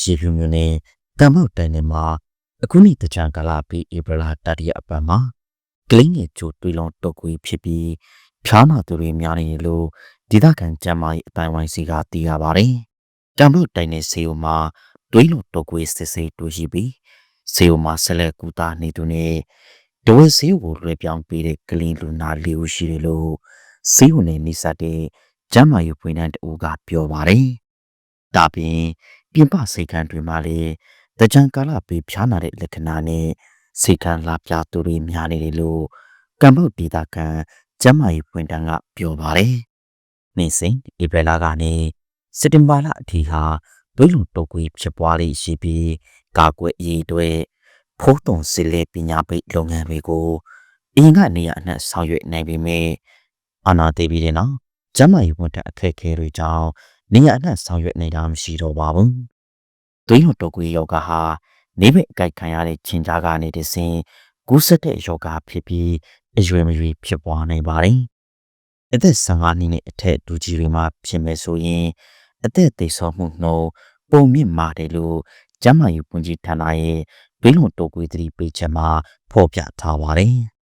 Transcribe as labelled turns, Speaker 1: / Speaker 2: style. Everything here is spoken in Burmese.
Speaker 1: ရေဖြူမျိုးနဲ့တမ်မောက်တိုင်းနယ်မှာအခုနှစ်တကြံကာလပြီးဧပြီလတတိယအပတ်မှာကလင်းငယ်ကျိုးတွေးလုံးတုတ်ကွေးဖြစ်ပြီးဖြားနာသူတွေများနေတယ်လို့ဒေသခံကျန်းမာရေးအတိုင်းဝိုင်းစီကသိရပါတယ်။တမ်မောက်တိုင်းနယ်ဆေးရုံမှာတွေးလုံးတုတ်ကွေးစစ်ဆေးတွေ့ရှိပြီးဆေးရုံမှာဆက်လက်ကူတာနေသူနဲ့ဒဝဲဆေးရုံကိုလွှဲပြောင်းပေးတဲ့ကလင်းလူနာလေးဦးရှိတယ်လို့ဆေးရုံနဲ့နှိစပ်တဲ့ကျန်းမာရေးဝန်ထမ်းတဦးကပြောပါတယ်။ဒါပြင် ပြင်ပစိတ်ကန်းတွေမှာလည်းတကြံကာလပေးဖြားနာတဲ့လက္ခဏာနဲ့စိတ်ကန်းလာပြသူတွေများနေတယ်လို့ကံပုတ်ဒေတာကန်ကျမ်းမာရေးဖွင့်တန်းကပြောပါတယ်။နေ့စဉ်ဧပြီလကနေစက်တင်ဘာလအထိဟာဒွိလုံတုတ်ကွေးဖြစ်ပွားလေးရှိပြီးကာကွယ်ရေးအတွက်ဖိုးတုံစစ်လက်ပညာပိတ်လုပ်ငန်းတွေကိုအရင်ကနေရအနှံ့ဆောင်ရွက်နိုင်ပေမဲ့အာနာသိပြီးတဲ့နောက်ကျမ်းမာရေးဝန်ထမ်းအခက်အခဲတွေကြောင့် နေရအနှံ့ဆောင်ရွက်နေတာမရှိတော့ပါဘူး။ဒွိလုံတုတ်ကွေးယောဂဟာနေဘက်အကြိုက်ခံရတဲ့ချင်းကြားကနေတဆင်ကူးစက်တဲ့ယောဂဖြစ်ပြီးအရွယ်မရွေဖြစ်ပွားနိုင်ပါတယ်။အသက်15နှစ်နဲ့အထက်လူကြီးတွေမှာဖြစ်မယ်ဆိုရင်အသက်သေဆုံးမှုနှုန်းပုံမြင့်မာတယ်လို့ကျန်းမာရေးဝန်ကြီးဌာနရဲ့ဘေးလုံတိုကွေးသတိပေးချက်မှာဖော်ပြထားပါတယ်။